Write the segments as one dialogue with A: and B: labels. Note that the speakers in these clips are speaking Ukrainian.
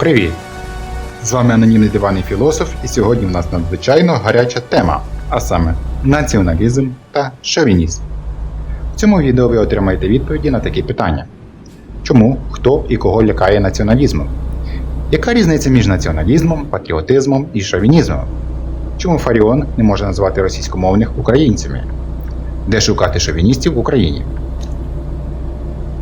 A: Привіт! З вами анонімний диванний філософ, і сьогодні в нас надзвичайно гаряча тема, а саме націоналізм та шовінізм. В цьому відео ви отримаєте відповіді на такі питання: чому, хто і кого лякає націоналізмом? Яка різниця між націоналізмом, патріотизмом і шовінізмом? Чому Фаріон не може назвати російськомовних українцями? Де шукати шовіністів в Україні?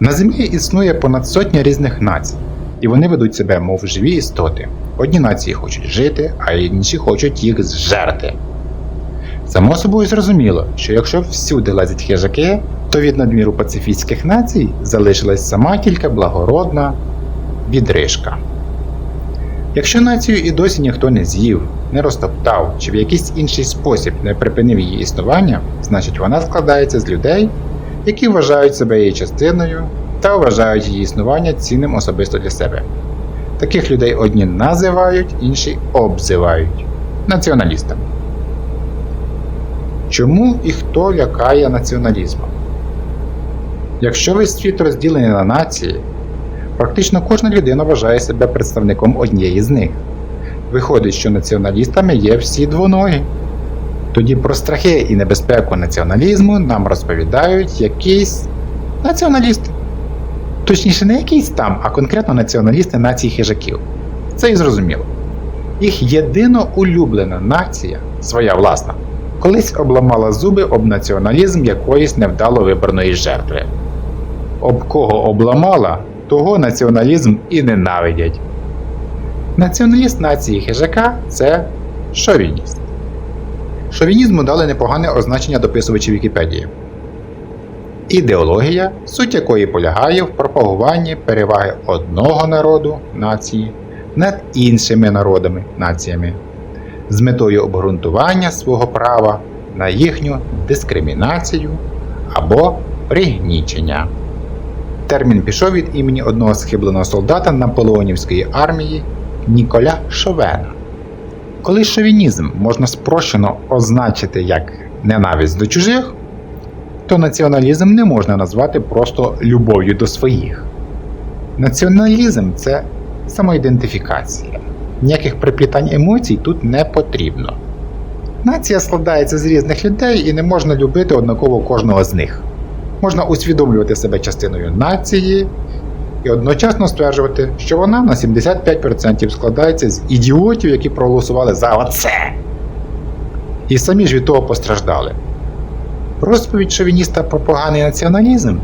A: На землі існує понад сотня різних націй, і вони ведуть себе, мов живі істоти. Одні нації хочуть жити, а інші хочуть їх зжерти. Само собою зрозуміло, що якщо всюди лазять хижаки, то від надміру пацифістських націй залишилась сама тільки благородна відрижка. Якщо націю і досі ніхто не з'їв, не розтоптав чи в якийсь інший спосіб не припинив її існування, значить вона складається з людей, які вважають себе її частиною та вважають її існування цінним особисто для себе. Таких людей одні називають, інші обзивають націоналістами. Чому і хто лякає націоналізмом? Якщо весь світ розділений на нації, практично кожна людина вважає себе представником однієї з них. Виходить, що націоналістами є всі двоногі. Тоді про страхи і небезпеку націоналізму нам розповідають якісь націоналісти. Точніше, не якийсь там, а конкретно націоналісти нації хижаків. Це і зрозуміло. Їх єдино улюблена нація, своя власна, колись обламала зуби об націоналізм якоїсь невдало вибраної жертви. Об кого обламала, того націоналізм і ненавидять. Націоналіст нації хижака це шовініст. Шовінізму дали непогане означення дописувачі Вікіпедії. Ідеологія, суть якої полягає в пропагуванні переваги одного народу нації над іншими народами націями з метою обґрунтування свого права на їхню дискримінацію або пригнічення. Термін пішов від імені одного схибленого солдата Наполеонівської армії Ніколя Шовена. Коли шовінізм можна спрощено означити як ненависть до чужих, то націоналізм не можна назвати просто любов'ю до своїх. Націоналізм це самоідентифікація. Ніяких приплітань емоцій тут не потрібно. Нація складається з різних людей і не можна любити однаково кожного з них. Можна усвідомлювати себе частиною нації і одночасно стверджувати, що вона на 75% складається з ідіотів, які проголосували за оце. І самі ж від того постраждали. Розповідь шовініста про поганий націоналізм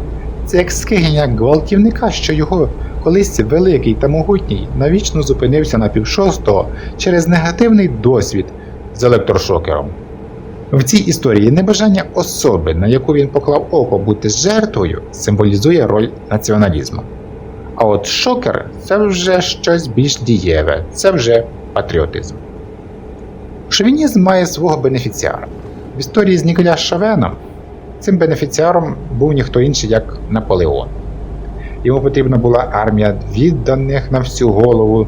A: це як скигення гвалтівника, що його колись великий та могутній навічно зупинився на півшостого через негативний досвід з електрошокером. В цій історії небажання особи, на яку він поклав око бути жертвою, символізує роль націоналізму. А от шокер це вже щось більш дієве, це вже патріотизм. Шовінізм має свого бенефіціара. В історії з Ніколя Шавеном цим бенефіціаром був ніхто інший, як Наполеон. Йому потрібна була армія відданих на всю голову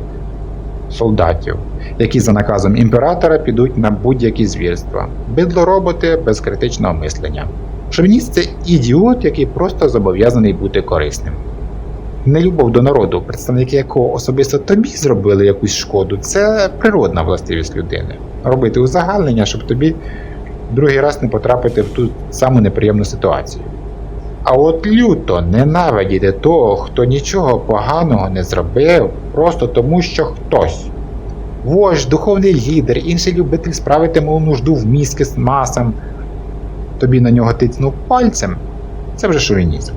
A: солдатів, які за наказом імператора підуть на будь-які звірства, бидло-роботи без критичного мислення. Шовініст це ідіот, який просто зобов'язаний бути корисним. Нелюбов до народу, представники якого особисто тобі зробили якусь шкоду, це природна властивість людини. Робити узагальнення, щоб тобі другий раз не потрапити в ту саму неприємну ситуацію. А от люто ненавидіти того, хто нічого поганого не зробив, просто тому, що хтось. Вождь, духовний лідер, інший любитель справити мов нужду в мізки з масам, тобі на нього тицнув пальцем, це вже шовінізм.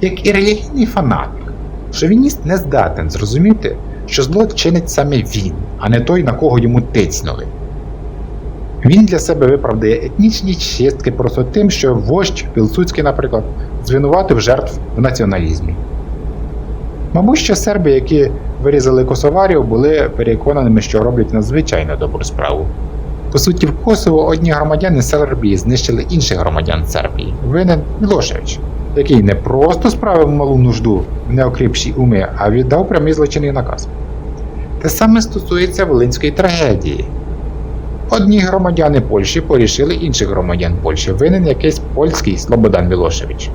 A: Як і релігійний фанатик, шовініст не здатен зрозуміти, що зло чинить саме він, а не той, на кого йому тицнули. Він для себе виправдає етнічні чистки просто тим, що вождь Пілсудський, наприклад, звинуватив жертв в націоналізмі. Мабуть, що серби, які вирізали косоварів, були переконаними, що роблять надзвичайно добру справу. По суті, в Косово одні громадяни Сербії знищили інших громадян Сербії, винен Мілошевич, який не просто справив малу нужду в неокріпші уми, а віддав прямий злочинний наказ. Те саме стосується Волинської трагедії. Одні громадяни Польщі порішили інших громадян Польщі, винен якийсь польський Слободан Мілошевич.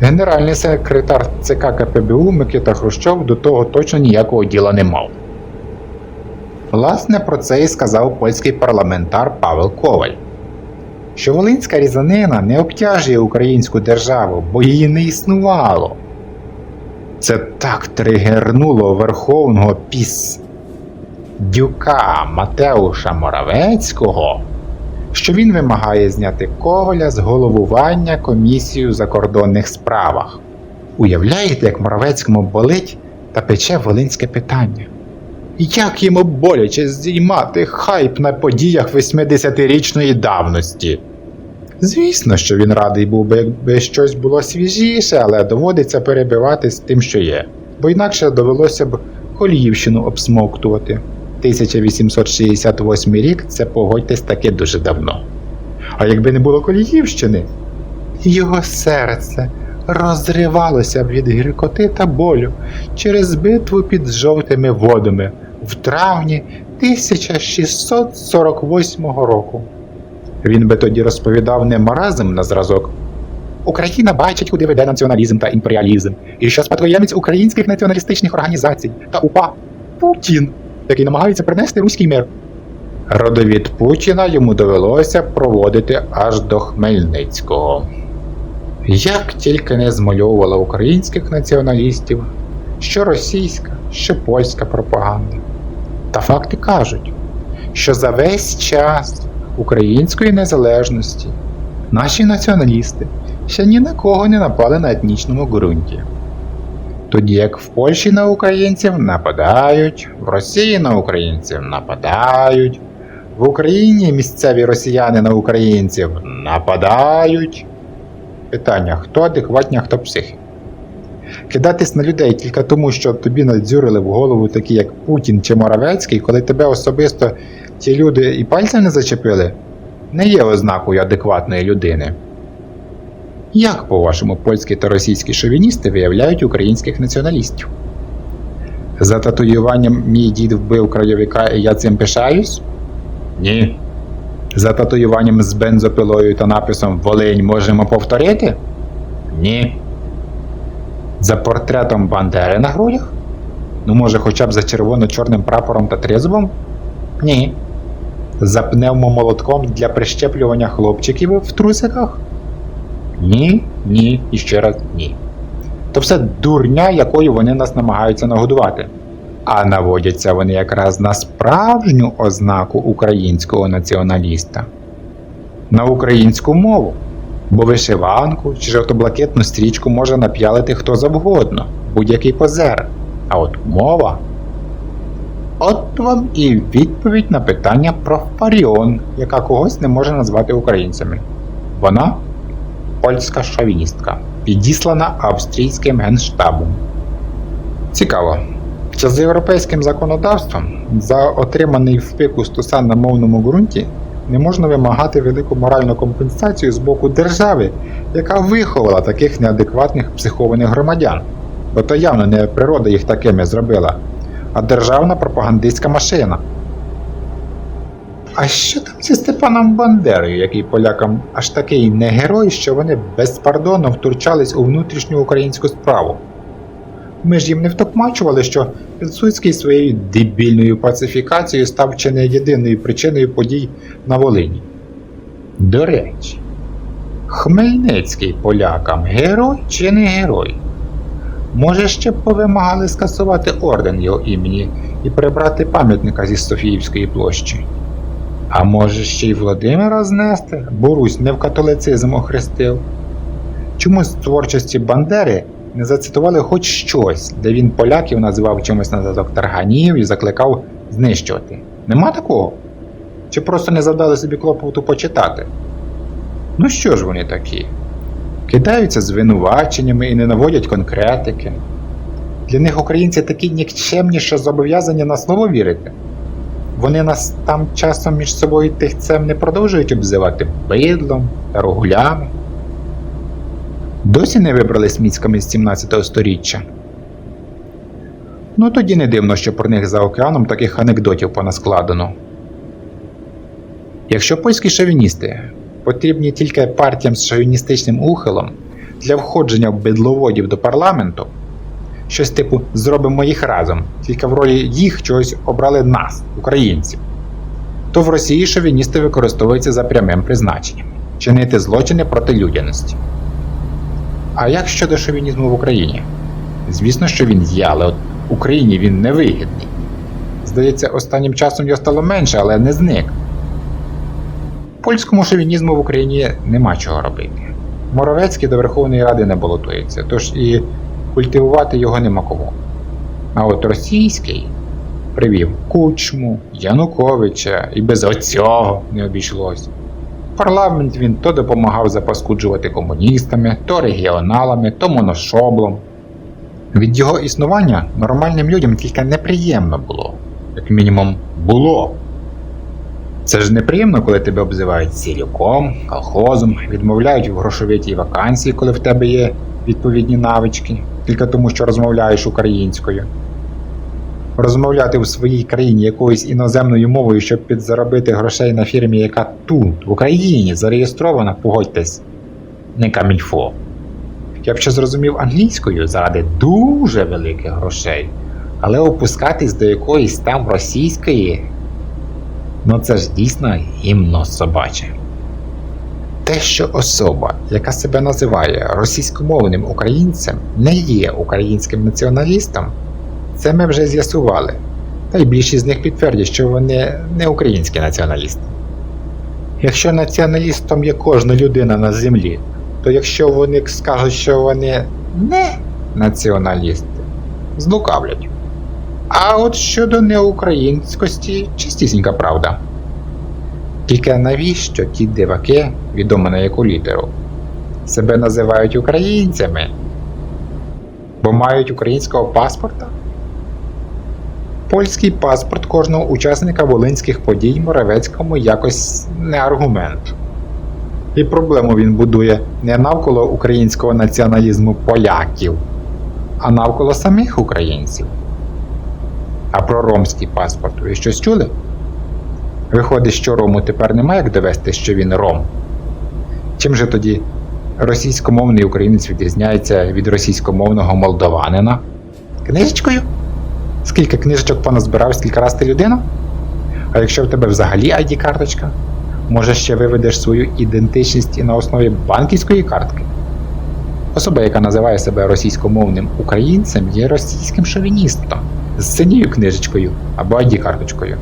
A: Генеральний секретар ЦК КПБУ Микита Хрущов до того точно ніякого діла не мав. Власне, про це і сказав польський парламентар Павел Коваль, що Волинська різанина не обтяжує українську державу, бо її не існувало. Це так тригернуло верховного піс дюка Матеуша Моравецького, що він вимагає зняти Коваля з головування комісією у закордонних справах. Уявляєте, як Моравецькому болить та пече волинське питання? Як йому боляче здіймати хайп на подіях 80-річної давності? Звісно, що він радий був би, якби щось було свіжіше, але доводиться перебивати з тим, що є, бо інакше довелося б Коліївщину обсмоктувати. 1868 рік це погодьтесь таки дуже давно. А якби не було Коліївщини, його серце розривалося б від гіркоти та болю через битву під жовтими водами в травні 1648 року. Він би тоді розповідав не маразм на зразок. Україна бачить, куди веде націоналізм та імперіалізм, і що спадкоємець українських націоналістичних організацій та УПА Путін, який намагається принести руський мир. Родовід Путіна йому довелося проводити аж до Хмельницького. Як тільки не змальовувала українських націоналістів, що російська, що польська пропаганда. Та факти кажуть, що за весь час української незалежності наші націоналісти ще ні на кого не напали на етнічному ґрунті. Тоді як в Польщі на українців нападають, в Росії на українців нападають, в Україні місцеві росіяни на українців нападають. Питання: хто адекватні, а хто психи? Кидатись на людей тільки тому, що тобі надзюрили в голову такі, як Путін чи Моравецький, коли тебе особисто ті люди і пальцем не зачепили, не є ознакою адекватної людини. Як, по-вашому, польські та російські шовіністи виявляють українських націоналістів? За татуюванням мій дід вбив крайовика і я цим пишаюсь? Ні. За татуюванням з бензопилою та написом Волинь можемо повторити? Ні. За портретом Бандери на грудях? Ну, може, хоча б за червоно-чорним прапором та тризубом? Ні. За пневмомолотком для прищеплювання хлопчиків в трусиках? Ні, ні і ще раз ні. То все дурня, якою вони нас намагаються нагодувати. А наводяться вони якраз на справжню ознаку українського націоналіста на українську мову. Бо вишиванку чи жовто-блакитну стрічку може нап'ялити хто завгодно, будь-який позер. А от мова. От вам і відповідь на питання про Фаріон, яка когось не може назвати українцями. Вона польська шовіністка, підіслана австрійським генштабом. Цікаво. Чи з європейським законодавством за отриманий впик у стусан на мовному ґрунті не можна вимагати велику моральну компенсацію з боку держави, яка виховала таких неадекватних психованих громадян, бо то явно не природа їх такими зробила, а державна пропагандистська машина. А що там зі Степаном Бандерою, який полякам аж такий не герой, що вони безпардонно втручались у внутрішню українську справу? Ми ж їм не втокмачували, що Пілсудський своєю дебільною пацифікацією став чи не єдиною причиною подій на Волині. До речі, Хмельницький полякам герой чи не герой? Може, ще б повимагали скасувати орден його імені і прибрати пам'ятника зі Софіївської площі. А може ще й Володимира знести, бо Русь не в католицизм охрестив. Чому з творчості Бандери не зацитували хоч щось, де він поляків називав чимось на зразок тарганів і закликав знищувати? Нема такого? Чи просто не завдали собі клопоту почитати? Ну що ж вони такі? Кидаються звинуваченнями і не наводять конкретики. Для них українці такі нікчемні, що зобов'язані на слово вірити. Вони нас там часом між собою тихцем не продовжують обзивати бидлом та рогулями. Досі не вибрались міцками з 17 століття. Ну тоді не дивно, що про них за океаном таких анекдотів понаскладено. Якщо польські шовіністи потрібні тільки партіям з шовіністичним ухилом, для входження в бидловодів до парламенту, щось типу зробимо їх разом, тільки в ролі їх чогось обрали нас, українців, то в Росії шовіністи використовуються за прямим призначенням чинити злочини проти людяності. А як щодо шовінізму в Україні? Звісно, що він є, але от Україні він невигідний. Здається, останнім часом його стало менше, але не зник. Польському шовінізму в Україні нема чого робити. Моровецький до Верховної Ради не балотується, тож і культивувати його нема кому. А от російський привів Кучму, Януковича і без оцього не обійшлось. Парламент він то допомагав запаскуджувати комуністами, то регіоналами, то моношоблом. Від його існування нормальним людям тільки неприємно було, як мінімум, було. Це ж неприємно, коли тебе обзивають сілюком, колхозом, відмовляють в грошовитій вакансії, коли в тебе є відповідні навички, тільки тому, що розмовляєш українською. Розмовляти в своїй країні якоюсь іноземною мовою, щоб підзаробити грошей на фірмі, яка тут, в Україні, зареєстрована, погодьтесь, не камільфо. Я б ще зрозумів англійською заради дуже великих грошей, але опускатись до якоїсь там російської, ну це ж дійсно гімно собаче. Те, що особа, яка себе називає російськомовним українцем, не є українським націоналістом, це ми вже з'ясували. Та й більшість з них підтвердять, що вони не українські націоналісти. Якщо націоналістом є кожна людина на землі, то якщо вони скажуть, що вони не націоналісти, злукавлять. А от щодо неукраїнськості, чистісінька правда. Тільки навіщо ті диваки, відомо на яку літеру, себе називають українцями? Бо мають українського паспорта? Польський паспорт кожного учасника волинських подій Моравецькому якось не аргумент. І проблему він будує не навколо українського націоналізму поляків, а навколо самих українців. А про ромський паспорт ви щось чули? Виходить, що Рому тепер немає як довести, що він Ром. Чим же тоді російськомовний українець відрізняється від російськомовного молдованина? Книжечкою? Скільки книжечок поназбирав, скільки раз ти людина? А якщо в тебе взагалі ID-карточка, може ще виведеш свою ідентичність і на основі банківської картки? Особа, яка називає себе російськомовним українцем, є російським шовіністом з синьою книжечкою або ID-карточкою.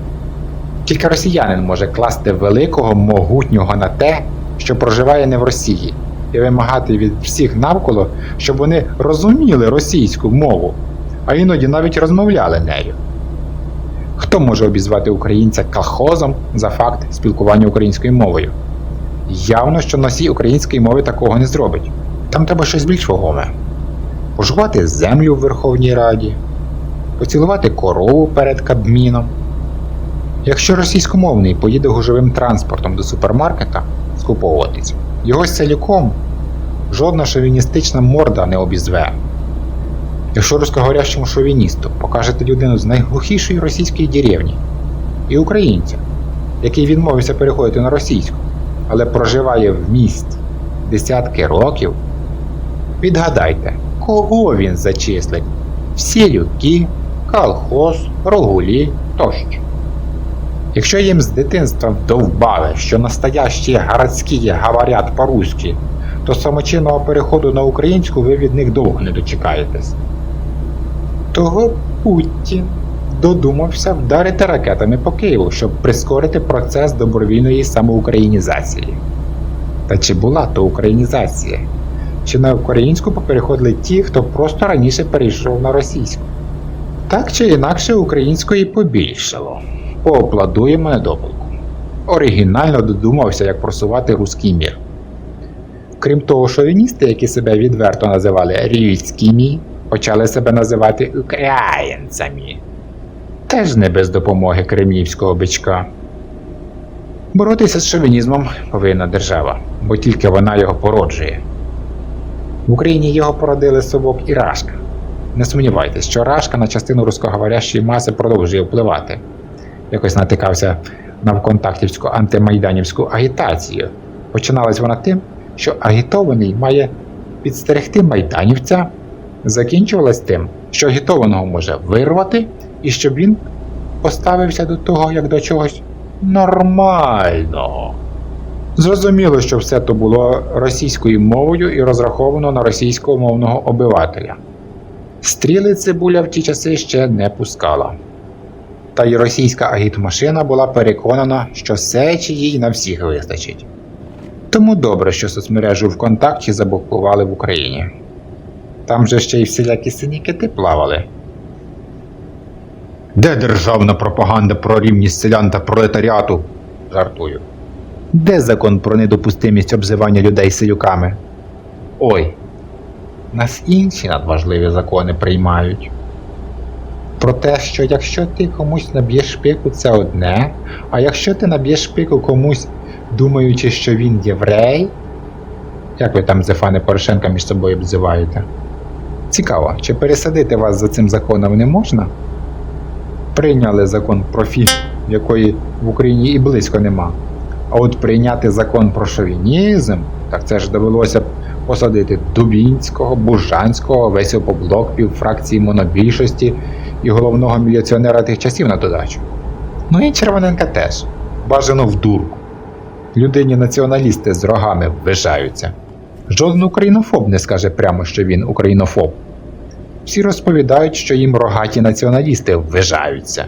A: Тільки росіянин може класти великого могутнього на те, що проживає не в Росії, і вимагати від всіх навколо, щоб вони розуміли російську мову, а іноді навіть розмовляли нею. Хто може обізвати українця колхозом за факт спілкування українською мовою? Явно, що носій української мови такого не зробить. Там треба щось більш вагоме. Пожувати землю в Верховній Раді, поцілувати корову перед Кабміном. Якщо російськомовний поїде гужовим транспортом до супермаркета скуповуватись, його селюком жодна шовіністична морда не обізве. Якщо русскоговорящому шовіністу покажете людину з найглухішої російської деревні і українця, який відмовився переходити на російську, але проживає в місті десятки років, відгадайте, кого він зачислить в сілюки, колхоз, рогулі тощо. Якщо їм з дитинства вдовбали, що настоящі городські говорять по-руськи, то самочинного переходу на українську ви від них довго не дочекаєтесь. Того Путін додумався вдарити ракетами по Києву, щоб прискорити процес добровільної самоукраїнізації. Та чи була то українізація? Чи на українську попереходили ті, хто просто раніше перейшов на російську? Так чи інакше української побільшало. Поаплодуємо недопалку. Оригінально додумався, як просувати руський мір. Крім того, шовіністи, які себе відверто називали рівськими, почали себе називати українцями. Теж не без допомоги кремлівського бичка. Боротися з шовінізмом повинна держава, бо тільки вона його породжує. В Україні його породили совок і Рашка. Не сумнівайтесь, що Рашка на частину рускоговорящої маси продовжує впливати. Якось натикався на вконтактівську антимайданівську агітацію. Починалась вона тим, що агітований має підстерегти майданівця закінчувалась тим, що агітованого може вирвати, і щоб він поставився до того як до чогось нормального. Зрозуміло, що все то було російською мовою і розраховано на російськомовного обивателя. Стріли цибуля в ті часи ще не пускала. Та й російська агітмашина була переконана, що сечі їй на всіх вистачить. Тому добре, що соцмережу ВКонтакті заблокували в Україні. Там же ще й всілякі сині кити плавали. Де державна пропаганда про рівність селян та пролетаріату? жартую. Де закон про недопустимість обзивання людей селюками? Ой, нас інші надважливі закони приймають. Про те, що якщо ти комусь наб'єш шпику, це одне, а якщо ти наб'єш шпику комусь, думаючи, що він єврей, як ви там Зефане Порошенка між собою обзиваєте? Цікаво, чи пересадити вас за цим законом не можна? Прийняли закон про фі, якої в Україні і близько нема. А от прийняти закон про шовінізм, так це ж довелося посадити Дубінського, Бужанського, весь опоблок півфракції монобільшості і головного міліціонера тих часів на додачу. Ну і Червоненка теж. Бажано в дурку. Людині націоналісти з рогами ввижаються. Жоден українофоб не скаже прямо, що він українофоб. Всі розповідають, що їм рогаті націоналісти ввижаються.